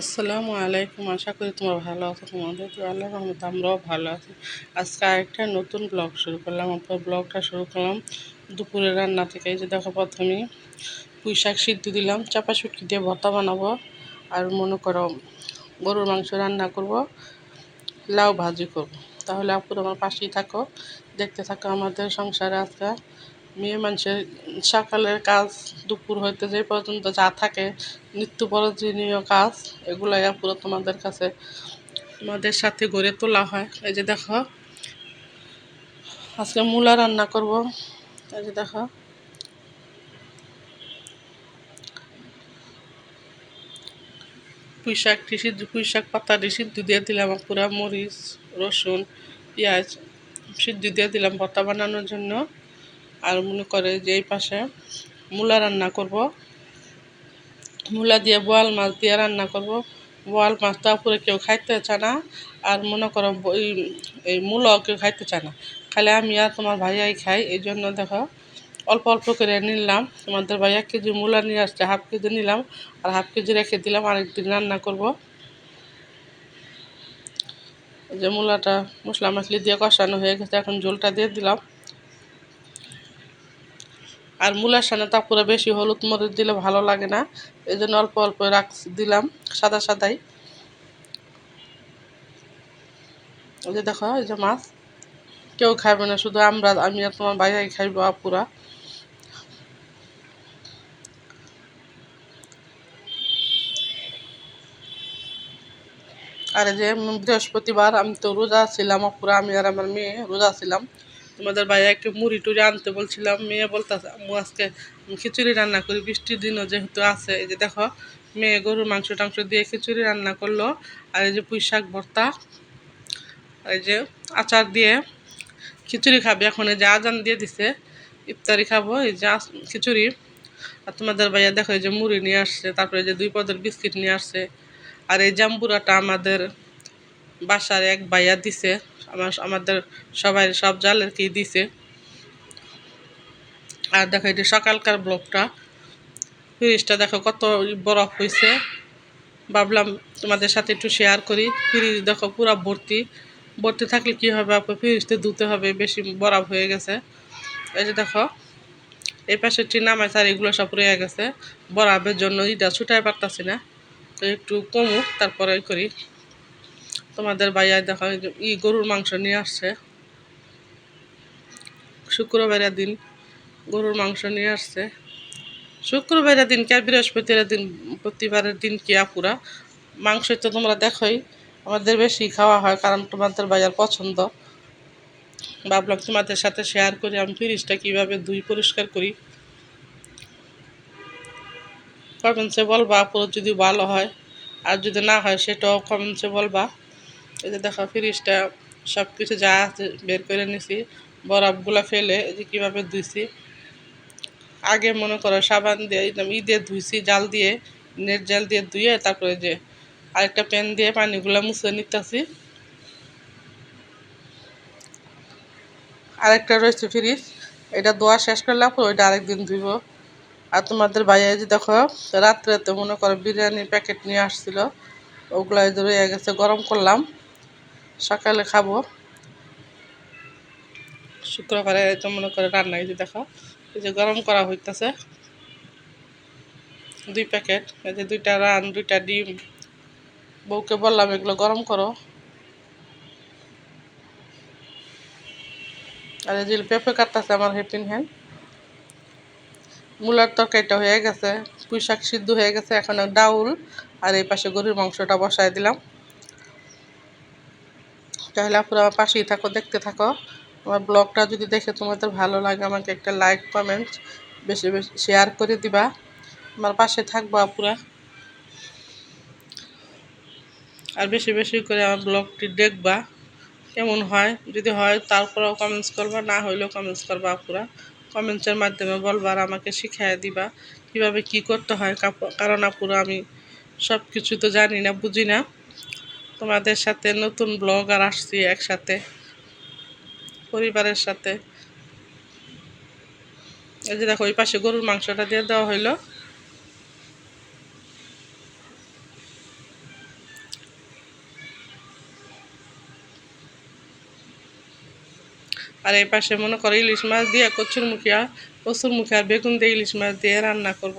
আসসালামু আলাইকুম। আশা করি তোমরা ভালো আছো, তোমাদের তো আল্লাহ রহমত আমরাও ভালো আছি। আজকে আরেকটা নতুন ব্লগ শুরু করলাম। আপনার ব্লগটা শুরু করলাম দুপুরে রান্না থেকে। যে দেখো প্রথমে পুঁই শাক সিদ্ধ দিলাম, চাপা শুটকি দিয়ে ভর্তা বানাবো আর মনে করো গরুর মাংস রান্না করব, লাউ ভাজি করব। তাহলে আপুর আমার পাশেই থাকো, দেখতে থাকো আমাদের সংসারে আজকে। মেয়ে মানুষের সকালের কাজ, দুপুর হইতে যে পর্যন্ত যা থাকে, নিত্য প্রয়োজনীয় কাজ, এগুলাই পুরো তোমাদের কাছে, তোমাদের সাথে গড়ে তোলা হয়। এই যে দেখো, আজকে মূলা রান্না করব। এই যে দেখো পুঁই শাক সিদ্ধ পুঁই শাক পাতা সিদ্ধ দিয়ে দিলাম পুরা মরিচ, রসুন, পেঁয়াজ, সিদ্ধ দিয়ে দিলাম ভর্তা বানানোর জন্য। আর মনে করে যে এই পাশে মূলা রান্না করব। মূলা দিয়ে বোয়াল মাছ দিয়ে রান্না করব। বোয়াল মাছ তারপরে কেউ খাইতে চায় না আর মনে করো এই মূলাও কেউ খাইতে চায় না। খালে আমি আর তোমার ভাইয়াই খাই, এই জন্য দেখো অল্প অল্প করে নিলাম। তোমাদের ভাই এক কেজি মূলা নিয়ে আসছে, হাফ কেজি নিলাম আর হাফ কেজি রেখে দিলাম, আরেকদিন রান্না করব। যে মূলাটা মশলা মশলি দিয়ে কষানো হয়ে গেছে, এখন ঝোলটা দিয়ে দিলাম। আর মূলার সামনে পুরো বেশি হলুদ মরিচ দিলে ভালো লাগে না। এই জন্য অল্প অল্প রাখ দিলাম, সাদা সাদাই। এই যে দেখো, এই যে মাছ। কেউ খাইবে না, শুধু আমরা, আমি আর তোমার বাইরে খাইব পুরা আর যে বৃহস্পতিবার, আমি তো রোজা ছিলাম পুরা আমি আর আমার মেয়ে রোজা ছিলাম। তোমাদের ভাইয়া একটু মুড়ি টুড়ি আনতে বলছিলাম, মেয়ে বলতেছে, আম্মু, আজকে খিচুড়ি রান্না করি, বৃষ্টির দিনও যেহেতু আছে, এই যে দেখো, মেয়ে গরুর মাংস টাংস দিয়ে খিচুড়ি রান্না করল, আর এই যে পুঁই শাক ভর্তা এই যে আচার দিয়ে খিচুড়ি খাবে, এখন এই যে আজান দিয়ে দিছে, ইফতারি খাব, এই যে খিচুড়ি, আর তোমাদের ভাইয়া দেখো, এই যে মুড়ি নিয়ে আসছে, তারপরে যে দুই পদের বিস্কিট নিয়ে আসছে, আর এই জাম্বুরাটা আমাদের বাসার এক ভাইয়া দিছে আমার আমাদের সবাই সব জালের কি দিছে। আর দেখো এটি সকালকার ব্লকটা ফ্রিজটা দেখো কত বরফ হয়েছে ভাবলাম তোমাদের সাথে একটু শেয়ার করি। ফ্রিজ দেখো পুরো ভর্তি। ভর্তি থাকলে কী হবে আপু? ফ্রিজতে ধুতে হবে, বেশি বরফ হয়ে গেছে। এই যে দেখো, এই পাশে নামাইছে আর এগুলো সব রয়ে গেছে। বরফের জন্য এটা ছুটাই পারতাছি না। তো একটু কমুক, তারপরে করি। তোমাদের ভাইয়া দেখা ই গরুর মাংস নিয়ে আসছে। শুক্রবারের দিন গরুর মাংস নিয়ে আসছে। শুক্রবারের দিন কে বৃহস্পতির দিন, প্রতিবারের দিন কি আপুরা মাংস তো তোমরা দেখোই, আমাদের বেশি খাওয়া হয় কারণ তোমাদের বাজার পছন্দ। ভাবলাম তোমাদের সাথে শেয়ার করি, আমি ফ্রিজটা কীভাবে ধুই, পরিষ্কার করি। কমেন্টসে বলবা আপুর যদি ভালো হয়, আর যদি না হয়, সেটাও কমেন্টসে বলবা। এই যে দেখো ফ্রিজটা সব কিছু যা আছে বের করে নিছি। বরফগুলো ফেলে এই যে কীভাবে ধুইছি। আগে মনে করো সাবান দিয়ে ই দিয়ে ধুইছি, জাল দিয়ে, নেট জাল দিয়ে ধুয়ে তারপরে যে আরেকটা প্যান দিয়ে পানিগুলো মুছে নিতেছি। আরেকটা রয়েছে ফ্রিজ, এটা দোয়া শেষ করলে ওইটা আরেকদিন ধুইব। আর তোমাদের ভাইয়া যে দেখো, রাত্রে তো মনে করো বিরিয়ানির প্যাকেট নিয়ে আসছিল ওগুলো রয়ে গেছে, গরম করলাম। সকালে খাব। শুক্রবারে তো মনে করে রান্না, এই যে দেখো, এই যে গরম করা হইতেছে। দুই প্যাকেট, এই যে দুইটা রান, দুইটা ডিম। বউকে বললাম, এগুলো গরম করো। আর এই যে পেঁপে কাটতেছে আমার হেপিন হ্যান্ড মূলার তরকারিটা হয়ে গেছে পুঁই শাক সিদ্ধ হয়ে গেছে, এখন ডাউল। আর এই পাশে গরুর মাংসটা বসায় দিলাম। তাহলে আপনারা আমার পাশেই থাকো, দেখতে থাকো। আমার ব্লগটা যদি দেখে তোমাদের ভালো লাগে, আমাকে একটা লাইক কমেন্ট বেশি বেশি শেয়ার করে দিবা। আমার পাশে থাকব আপুরা। আর বেশি বেশি করে আমার ব্লগটি দেখবা, কেমন হয়। যদি হয়, তারপরেও কমেন্টস করবা, না হইলেও কমেন্টস করবা আপুরা। কমেন্টসের মাধ্যমে বলবার আমাকে শিখাই দিবা কীভাবে কি করতে হয়। কারণ আপুরা আমি সব কিছু তো জানি না, বুঝি না। তোমাদের সাথে নতুন ব্লগ আর আসছি একসাথে, পরিবারের সাথে। এই যে দেখো, ওই পাশে গরুর মাংসটা দিয়ে দেওয়া হইল। আর এই পাশে মনে করো ইলিশ মাছ দিয়ে কচুর মুখিয়া কচুর মুখিয়া বেগুন দিয়ে ইলিশ মাছ দিয়ে রান্না করব।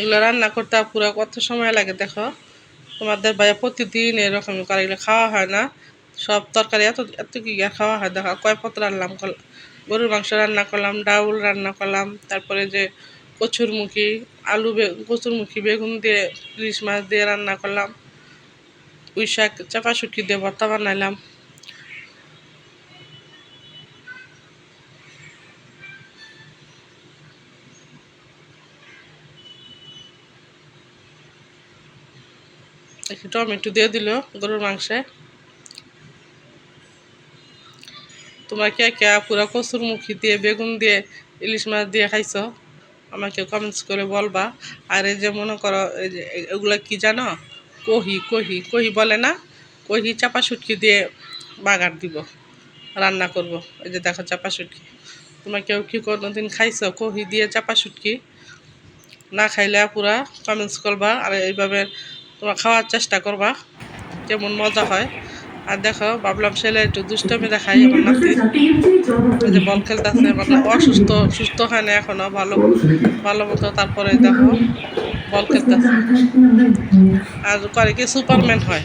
এগুলো রান্না করতে পুরো কত সময় লাগে দেখো? তোমাদের ভাইয়া প্রতিদিন এরকম করে এগুলো খাওয়া হয় না। সব তরকারি এত এত কি খাওয়া হয়? দেখো, কয় পত্র রান্নাম গরুর মাংস রান্না করলাম, ডাউল রান্না করলাম, তারপরে যে কচুরমুখী, আলু কচুরমুখী বেগুন দিয়ে, ইলিশ মাছ দিয়ে রান্না করলাম। পুঁই শাক চাপা শুটকি দিয়ে ভর্তা বানাইলাম। একটু টমেটো দিয়ে দিল গরুর মাংসে। তোমরা কে কে পুরো কচুর মুখি দিয়ে, বেগুন দিয়ে, ইলিশ মাছ দিয়ে খাইছো? আমাকে কমেন্টস করে বলবা। আর এই যে মনে করো, এই যে এগুলো কি জানো? কহি কহি কহি বলে না, কহি চাপা শুটকি দিয়ে বাগার দিব, রান্না করব। এই যে দেখো চাপা শুটকি। তোমরা কেউ কি কোনোদিন খাইছো? কহি দিয়ে চাপা শুটকি? না খাইলে পুরা কমেন্টস করবা। আর এইভাবে তোমরা খাওয়ার চেষ্টা করবা, কেমন মজা হয়। আর দেখো, ভাবলাম ছেলে একটু দুষ্টমি দেখাই আমার নাতি। যে বল খেলতেছে মানে অসুস্থ, সুস্থ হয় না এখনও, ভালো ভালো মতো তারপরে দেখো, বল খেলতেছে। আর করে কি সুপারম্যান হয়?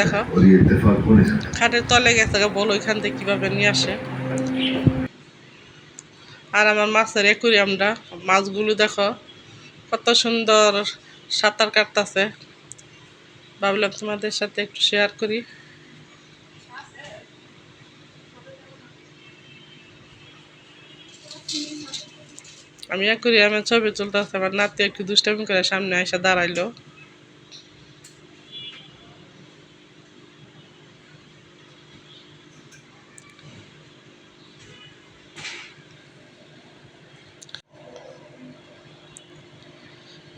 দেখো, খাটের তলে গেছে বল ওইখান থেকে কীভাবে নিয়ে আসে। আর আমার মাছের একুরিয়ামটা, মাছগুলো দেখো কত সুন্দর সাঁতার কাটতেছে। ভাবলাম তোমাদের সাথে একটু শেয়ার করি। আমি এক করি, আমার ছবি তুলতেছে, আমার নাতি একটু দুষ্টামি করে সামনে এসে দাঁড়াইলো।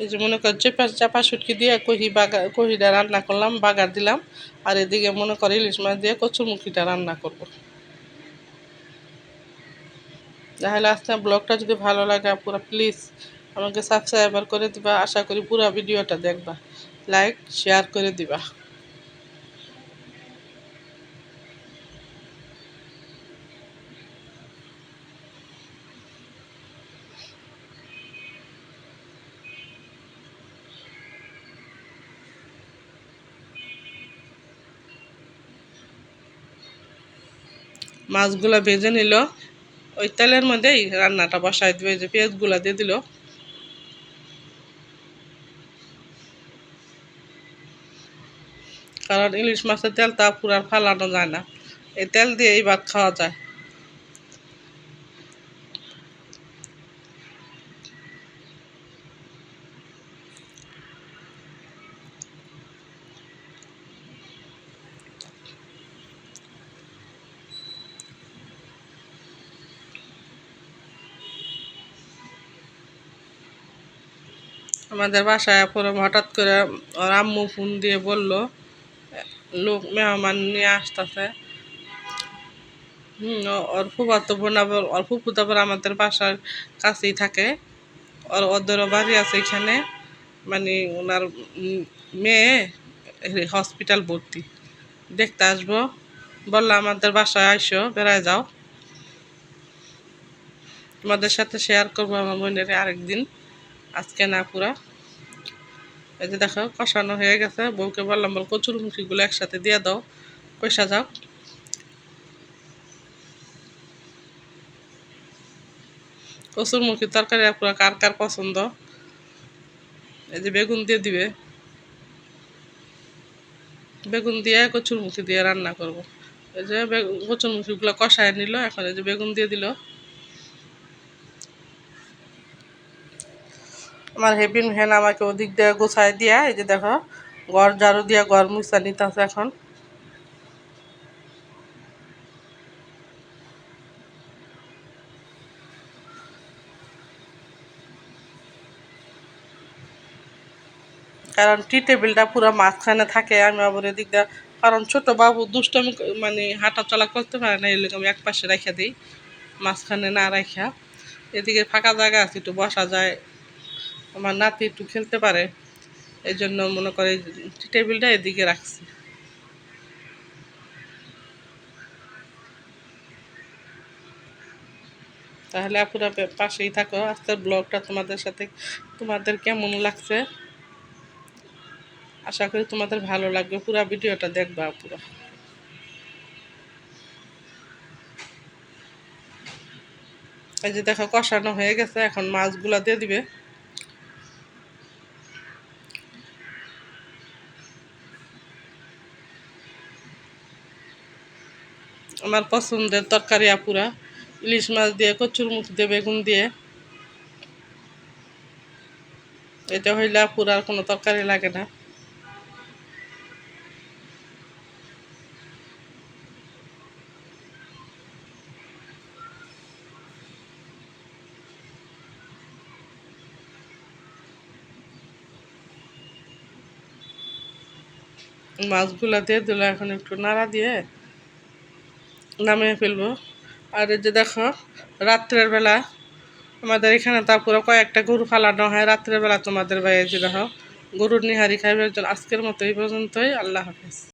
এই যে মনে কর চেপা চাপা শুটকি দিয়ে কহি বাগা কহিটা রান্না করলাম, বাগার দিলাম, আর এদিকে মনে করে ইলিশ মাছ দিয়ে কচুরমুখিটা রান্না করব। তাহলে আজকে ব্লগটা যদি ভালো লাগে পুরো প্লিজ আমাকে সাবস্ক্রাইবার করে দিবা। আশা করি পুরো ভিডিওটা দেখবা। লাইক শেয়ার করে দিবা। মাছগুলা ভেজে নিল। ওই তেলের মধ্যেই রান্নাটা বসাই দিবে যে পেঁয়াজগুলো দিয়ে দিল। কারণ ইলিশ মাছের তেলটা পুরার ফালানো যায় না। এই তেল দিয়ে এই ভাত খাওয়া যায়। আমাদের বাসায় পরে হঠাৎ করে ওর আম্মু ফোন দিয়ে বলল, লোক মেহমান নিয়ে আসতেছে। হুম ওর ফুফাতো বোন আবার ওর ফুফুতো আবার আমাদের বাসার কাছেই থাকে। ওর ওদেরও বাড়ি আছে এখানে। মানে ওনার মেয়ে হসপিটাল ভর্তি। দেখতে আসব। বলল, আমাদের বাসায় আইসো, বেড়ায় যাও। তোমাদের সাথে শেয়ার করব আমার বোনের আরেকদিন। আজকে না পুরা। এই যে দেখো, কষানো হয়ে গেছে। বউকে বললাম, বল, কচুর মুখিগুলো একসাথে দিয়ে দাও। কষা যাও। কচুর মুখি তরকারি পুরো কার কার পছন্দ? এই যে বেগুন দিয়ে দিবে। বেগুন দিয়ে, কচুর মুখি দিয়ে রান্না করব। এই যে বেগুন, কচুর মুখিগুলো কষায় নিল, এখন এই যে বেগুন দিয়ে দিল। আমার হেবিন ভ্যান আমাকে ওদিক দিয়ে গোছায় দিয়া, এই যে দেখো, ঘর ঝাড়ু দিয়া ঘর মুছা নিতেছে এখন। কারণ টি টেবিলটা পুরো মাঝখানে থাকে, আমি আবার এদিক দিয়ে, কারণ ছোট বাবু দুষ্টমি মানে হাঁটা চলা করতে পারে না এলাকা আমি এক পাশে রেখে দিই, মাঝখানে না রাখা এদিকে ফাঁকা জায়গা আছে, একটু বসা যায়। আমার নাতি একটু খেলতে পারে এই জন্য মনে করে টেবিলটা এদিকে রাখছি। তাহলে আপুরা পাশেই থাকো, আজকের ব্লগটা তোমাদের সাথে তোমাদের কেমন লাগছে? আশা করি তোমাদের ভালো লাগবে, পুরো ভিডিওটা দেখবা পুরো এই যে দেখো, কষানো হয়ে গেছে, এখন মাছগুলা দিয়ে দিবে। আমার পছন্দের তরকারি আপুরা। ইলিশ মাছ দিয়ে, কচুর মুখ দিয়ে, বেগুন দিয়ে। এটা হইলে আপুরা আর কোনো তরকারি লাগে না। মাছগুলা দিয়ে দিল, এখন একটু নাড়া দিয়ে। নামিয়ে ফেলব। আর এই যে দেখো, রাত্রের বেলা আমাদের এখানে তারপরে কয়েকটা গরু ফালানো হয়। রাত্রের বেলা তোমাদের বাইরে যে দেখো, গরুর নিহারি খাইবে জন্য। আজকের মতো এই পর্যন্তই। আল্লাহ হাফেজ।